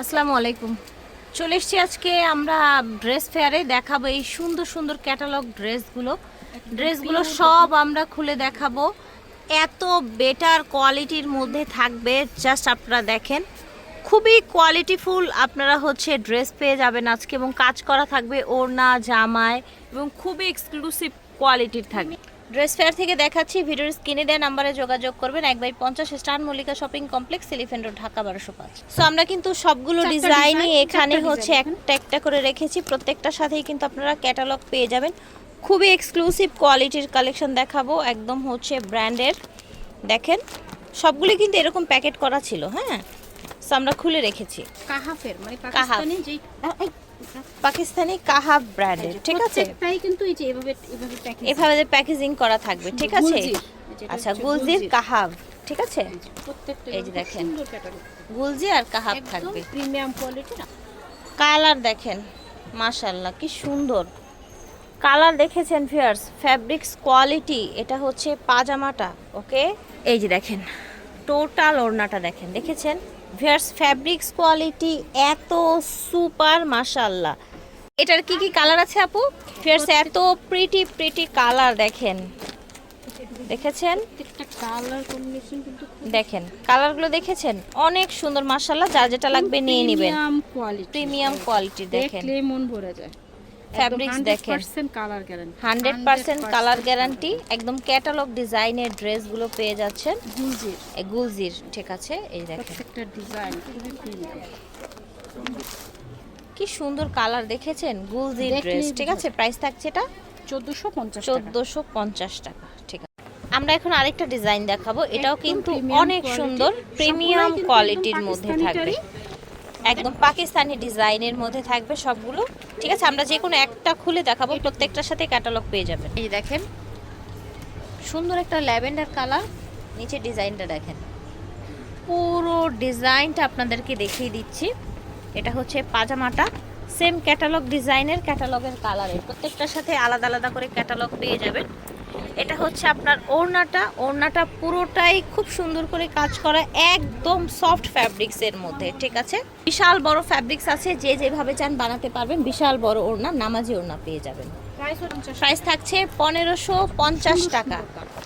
আসসালামু আলাইকুম। চলে এসছি আজকে আমরা ড্রেস ফেয়ারে দেখাবো এই সুন্দর সুন্দর ক্যাটালগ ড্রেসগুলো। ড্রেসগুলো সব আমরা খুলে দেখাবো। এত বেটার কোয়ালিটির মধ্যে থাকবে জাস্ট আপনারা দেখেন। খুবই কোয়ালিটিফুল আপনারা হচ্ছে ড্রেস পেয়ে যাবেন আজকে এবং কাজ করা থাকবে ওড়না জামায় এবং খুবই এক্সক্লুসিভ কোয়ালিটির থাকবে। ড্রেস ফেয়ার থেকে দেখাচ্ছি ভিডিওর স্ক্রিনে দেওয়া নাম্বারে যোগাযোগ করবেন এক বাই পঞ্চাশ star Mallika shopping complex elephant road Dhaka বারোশো পাঁচ। সো আমরা কিন্তু সবগুলো ডিজাইনই এখানে হচ্ছে একটা একটা করে রেখেছি প্রত্যেকটার সাথেই কিন্তু আপনারা ক্যাটালগ পেয়ে যাবেন। খুবই এক্সক্লুসিভ কোয়ালিটির কালেকশন দেখাবো একদম হচ্ছে ব্র্যান্ডের দেখেন সবগুলি কিন্তু এরকম প্যাকেট করা ছিল হ্যাঁ? সো আমরা খুলে রেখেছি। কাহাফের মানে পাকিস্তানি যেই পাকিস্তানি কাহাব ব্র্যান্ডের ঠিক আছে? প্রত্যেকটাই কিন্তু এই যে এভাবে এভাবে প্যাকেজ এভাবে যে প্যাকেজিং করা থাকবে ঠিক আছে? আচ্ছা গুলজির। কাহাব ঠিক আছে? এই যে দেখেন। গুলজি আর কাহাব থাকবে। প্রিমিয়াম কোয়ালিটি না। কালার দেখেন মাশাল্লাহ কি সুন্দর। কালার দেখেছেন ফিয়ার্স ফ্যাব্রিক্স কোয়ালিটি এটা হচ্ছে পাজামাটা ওকে এই যে দেখেন। টোটাল ওড়নাটা দেখেন দেখেছেন? ফিয়ার্স ফ্যাব্রিক্স কোয়ালিটি এত সুপার মাশাল্লাহ এটার কি কি কালার আছে আপু? ফিয়ার্স এত প্রিটি প্রিটি কালার দেখেন। দেখেছেন? দেখেন কালারগুলো দেখেছেন? অনেক সুন্দর মাশাল্লাহ যার যেটা লাগবে নিয়ে নেবেন। প্রিমিয়াম কোয়ালিটি দেখেন। মন ভরে যায়। Fabrics দেখেন। 100% কালার গ্যারান্টি কালার একদম ক্যাটালগ ডিজাইনের ড্রেসগুলো পেয়ে যাচ্ছেন। গুলজির। এই গুলজির ঠিক আছে এই দেখেন। প্রত্যেকটা ডিজাইন খুবই প্রিমিয়াম কি সুন্দর কালার দেখেছেন? গুলজির ড্রেস ঠিক আছে? প্রাইস থাকছে এটা 1450 টাকা। চোদ্দোশো পঞ্চাশ টাকা ঠিক আছে। আমরা এখন আরেকটা ডিজাইন দেখাবো। এটাও কিন্তু অনেক সুন্দর প্রিমিয়াম কোয়ালিটির মধ্যে থাকবে। একদম। পাকিস্তানি ডিজাইনের মধ্যে থাকবে সবগুলো। ঠিক আছে আমরা যে কোনো একটা খুলে দেখাবো প্রত্যেকটার সাথে ক্যাটালগ পেয়ে যাবেন। এই দেখেন সুন্দর একটা ল্যাভেন্ডার কালার নিচে ডিজাইনটা দেখেন। পুরো ডিজাইনটা আপনাদেরকে দেখিয়ে দিচ্ছি। এটা হচ্ছে পাজামাটা সেম ক্যাটালগ ডিজাইনের ক্যাটালগের কালারের। প্রত্যেকটার সাথে আলাদা আলাদা করে ক্যাটালগ পেয়ে যাবেন। এটা হচ্ছে আপনার ওড়নাটা। ওড়নাটা পুরোটাই খুব সুন্দর করে কাজ করা একদম সফট ফ্যাব্রিক্সের মধ্যে, ঠিক আছে? বিশাল বড় ফ্যাব্রিক্স আছে, যে যেভাবে চান বানাতে পারবেন। বিশাল বড় ওড়না, নামাজি ওড়না পেয়ে যাবেন। প্রাইস থাকছে পনেরোশো পঞ্চাশ টাকা।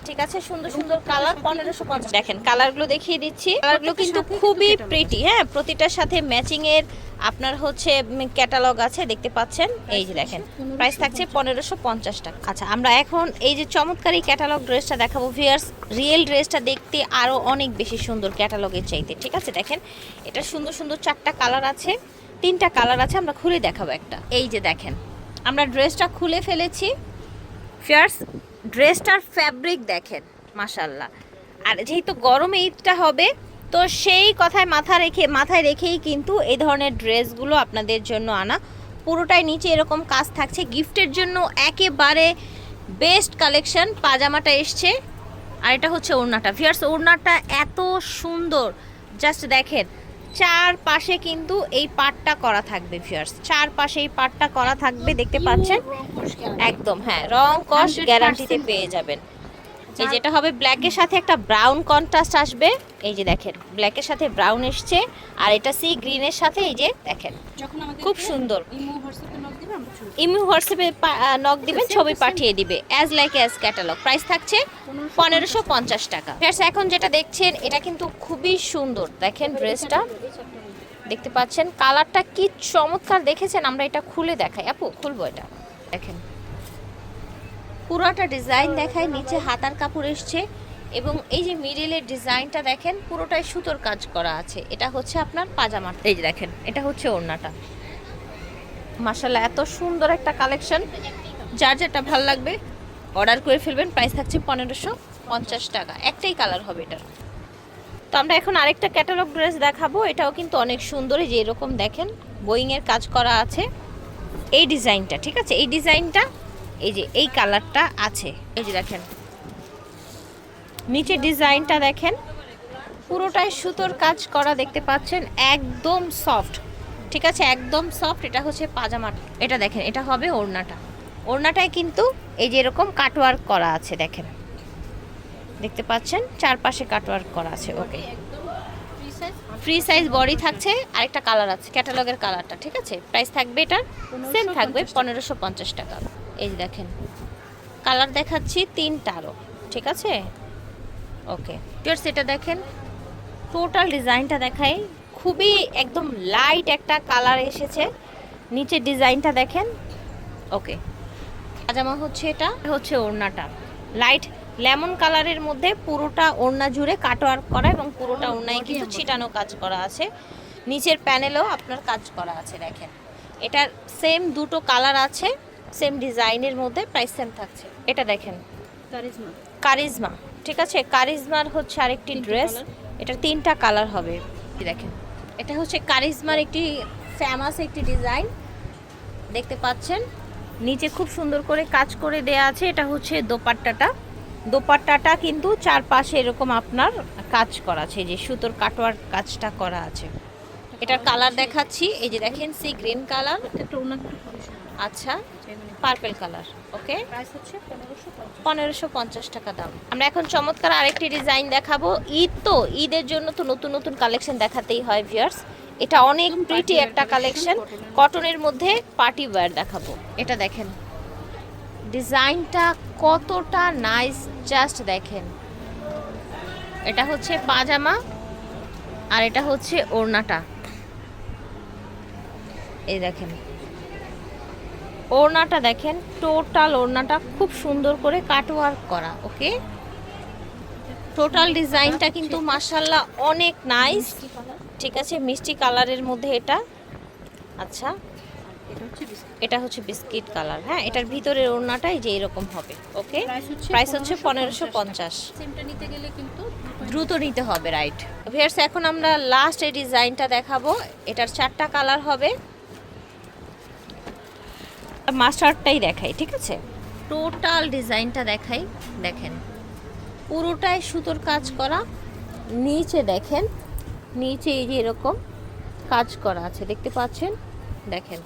ঠিক আছে সুন্দর সুন্দর কালার পনেরোশো পঞ্চাশ দেখেন কালারগুলো দেখিয়ে দিচ্ছি। কালারগুলো কিন্তু খুবই প্রিটি হ্যাঁ প্রতিটার সাথে ম্যাচিং এর আপনার হচ্ছে ক্যাটালগ আছে দেখতে পাচ্ছেন? এই যে দেখেন প্রাইস থাকছে পনেরোশো পঞ্চাশ টাকা। আচ্ছা আমরা এখন এই যে চমৎকার এই ক্যাটালগ ড্রেসটা দেখাবো। ভিয়ার্স রিয়েল ড্রেসটা দেখতে আরও অনেক বেশি সুন্দর ক্যাটালগের চাইতে। ঠিক আছে দেখেন এটা সুন্দর সুন্দর চারটা কালার আছে। তিনটা কালার আছে আমরা খুলে দেখাবো একটা। এই যে দেখেন আমরা ড্রেসটা খুলে ফেলেছি। ফিয়ার্স ড্রেসটার ফ্যাব্রিক দেখেন মাশাল্লাহ আর যেহেতু গরমে ঈদটা হবে, তো সেই কথায় মাথা রেখে, মাথায় রেখেই কিন্তু এই ধরনের ড্রেসগুলো আপনাদের জন্য আনা। পুরোটাই নিচে এরকম কাজ থাকছে। গিফটের জন্য একেবারে বেস্ট কালেকশন পাজামাটা এসছে। আর এটা হচ্ছে ওড়নাটা। ফিয়ার্স ওড়নাটা এত সুন্দর। জাস্ট দেখেন চার পাশে কিন্তু এই পাটটা করা থাকবে ভিউয়ার্স চার পাশে এই পাটটা করা থাকবে দেখতে পাচ্ছেন? একদম হ্যাঁ রং কস 100% গ্যারান্টিতে পেয়ে যাবেন। এই যেটা হবে ব্ল্যাকের সাথে একটা ব্রাউন কন্ট্রাস্ট আসবে। এই যে দেখেন ব্ল্যাকের সাথে ব্রাউন এসছে আর এটা সি গ্রিনের সাথে এই যে দেখেন। খুব সুন্দর। ইমো হোয়াটসঅ্যাপে নক দিবেন ছবি পাঠিয়ে দিবে। As like as catalogue price থাকছে পনেরোশো পঞ্চাশ টাকা। Friends, এখন যেটা দেখছেন এটা কিন্তু খুবই সুন্দর। দেখেন ড্রেসটা দেখতে পাচ্ছেন কালারটা কি চমৎকার দেখেছেন? আমরা এটা খুলে দেখাই। আপু খুলবো এটা। দেখেন। পুরোটা ডিজাইন দেখায় নিচে হাতার কাপড় এসছে এবং এই যে মিডিলের ডিজাইনটা দেখেন পুরোটাই সুতোর কাজ করা আছে। এটা হচ্ছে আপনার পাজামা এই যে দেখেন এটা হচ্ছে ওড়নাটা। মাসাল্লাহ এত সুন্দর একটা কালেকশন। যার যেটা ভালো লাগবে, অর্ডার করে ফেলবেন। প্রাইস থাকছে পনেরোশো পঞ্চাশ টাকা। একটাই কালার হবে এটার। তো আমরা এখন আরেকটা ক্যাটালগ ড্রেস দেখাবো। এটাও কিন্তু অনেক সুন্দর। এই যে এরকম দেখেন, বোয়িংয়ের কাজ করা আছে। এই ডিজাইনটা, ঠিক আছে? এই ডিজাইনটা, এই যে এই কালারটা আছে। এই যে দেখেন নিচে ডিজাইনটা দেখেন। পুরোটাই সুতোর কাজ করা দেখতে পাচ্ছেন। একদম সফট। ঠিক আছে একদম সফট এটা হচ্ছে পাজামা। এটা দেখেন এটা হবে ওড়নাটা। ওড়নাটায় কিন্তু এই যে এরকম কাটওয়ার্ক করা আছে দেখেন। দেখতে পাচ্ছেন? চারপাশে কাটওয়ার্ক করা আছে ওকে। ফ্রি সাইজ বডি থাকছে আরেকটা কালার আছে ক্যাটালগের কালারটা ঠিক আছে? প্রাইস থাকবে এটার সেম থাকবে পনেরোশো পঞ্চাশ টাকা। এই যে দেখেন কালার দেখাচ্ছি তিনটারও ঠিক আছে? ওকে জাস্ট এটা দেখেন টোটাল ডিজাইনটা দেখাই। খুবই একদম লাইট একটা কালার এসেছে। নিচের ডিজাইনটা দেখেন। ওকে পাজামা হচ্ছে এটা হচ্ছে ওড়নাটা। লাইট লেমন কালারের মধ্যে পুরোটা ওড়না জুড়ে কাটওয়ার্ক করা এবং পুরোটা ওড়নায় কিন্তু ছিটানো কাজ করা আছে। নিচের প্যানেলেও আপনার কাজ করা আছে দেখেন। এটার সেম দুটো কালার আছে সেম ডিজাইনের মধ্যে প্রাইস সেম থাকছে। এটা দেখেন। কারিজমা। কারিজমা ঠিক আছে? কারিজমার হচ্ছে আরেকটি ড্রেস colour? এটা তিনটা কালার হবে। দেখেন। এটা হচ্ছে কারিজমার একটি ফেমাস একটি ডিজাইন দেখতে পাচ্ছেন। নিচে খুব সুন্দর করে কাজ করে দেয়া আছে। এটা হচ্ছে দোপাট্টাটা। দোপাট্টাটা কিন্তু চারপাশে এরকম আপনার কাজ করা আছে। যে সুতোর কাটোয়ার কাজটা করা আছে। এটার কালার দেখাচ্ছি। এই যে দেখেন সি গ্রিন কালার একটু আচ্ছা পার্পেল কালার ওকে হচ্ছে পনেরোশো পঞ্চাশ। টাকা দাম। আমরা এখন চমৎকার আরেকটি ডিজাইন দেখাবো। ঈদ তো ঈদের জন্য তো নতুন নতুন কালেকশন দেখাতেই হয় ভিয়ার্স এটা অনেক প্রিটি একটা কালেকশন কটনের মধ্যে। পার্টি ওয়্যার দেখাবো। এটা দেখেন। ডিজাইনটা কতটা নাইস জাস্ট দেখেন। এটা হচ্ছে পাজামা আর এটা হচ্ছে ওড়নাটা। এই দেখেন। ওড়নাটা দেখেন টোটাল ওড়নাটা খুব সুন্দর করে কাটওয়ার্ক করা ওকে? টোটাল ডিজাইনটা কিন্তু মাশাল্লাহ অনেক নাইস। ঠিক আছে মিষ্টি কালারের মধ্যে এটা। আচ্ছা এটা হচ্ছে বিস্কিট কালার হ্যাঁ? এটার ভিতরের ওড়নাটাই যে এরকম হবে ওকে? প্রাইস হচ্ছে পনেরোশো পঞ্চাশ। সেমটা নিতে গেলে কিন্তু দ্রুত নিতে হবে রাইট। ভিয়ার্স এখন আমরা লাস্ট এই ডিজাইনটা দেখাবো। এটার চারটা কালার হবে। মাস্টারটাই দেখাই ঠিক আছে? টোটাল ডিজাইনটা দেখাই দেখেন। পুরোটাই সুতোর কাজ করা নিচে দেখেন নিচে এই যে এরকম কাজ করা আছে দেখতে পাচ্ছেন? দেখেন।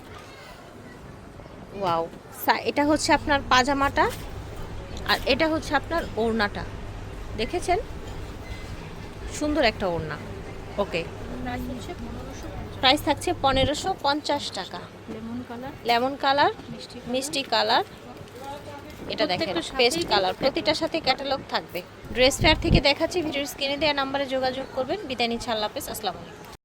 ওয়াও এটা হচ্ছে আপনার পাজামাটা আর এটা হচ্ছে আপনার ওড়নাটা। দেখেছেন? সুন্দর একটা ওড়না। ওকে প্রাইস থাকছে পনেরোশো পঞ্চাশ টাকা। লেমন কালার মিষ্টি কালার এটা দেখেন পেস্ট কালার প্রতিটার সাথে ক্যাটালগ থাকবে। ড্রেস ফেয়ার থেকে দেখাচ্ছি ভিডিওর স্ক্রিনে দেওয়া নাম্বারে যোগাযোগ করবেন। বিদায় নিচ্ছে আল্লাহ হাফেজ আসসালামু আলাইকুম।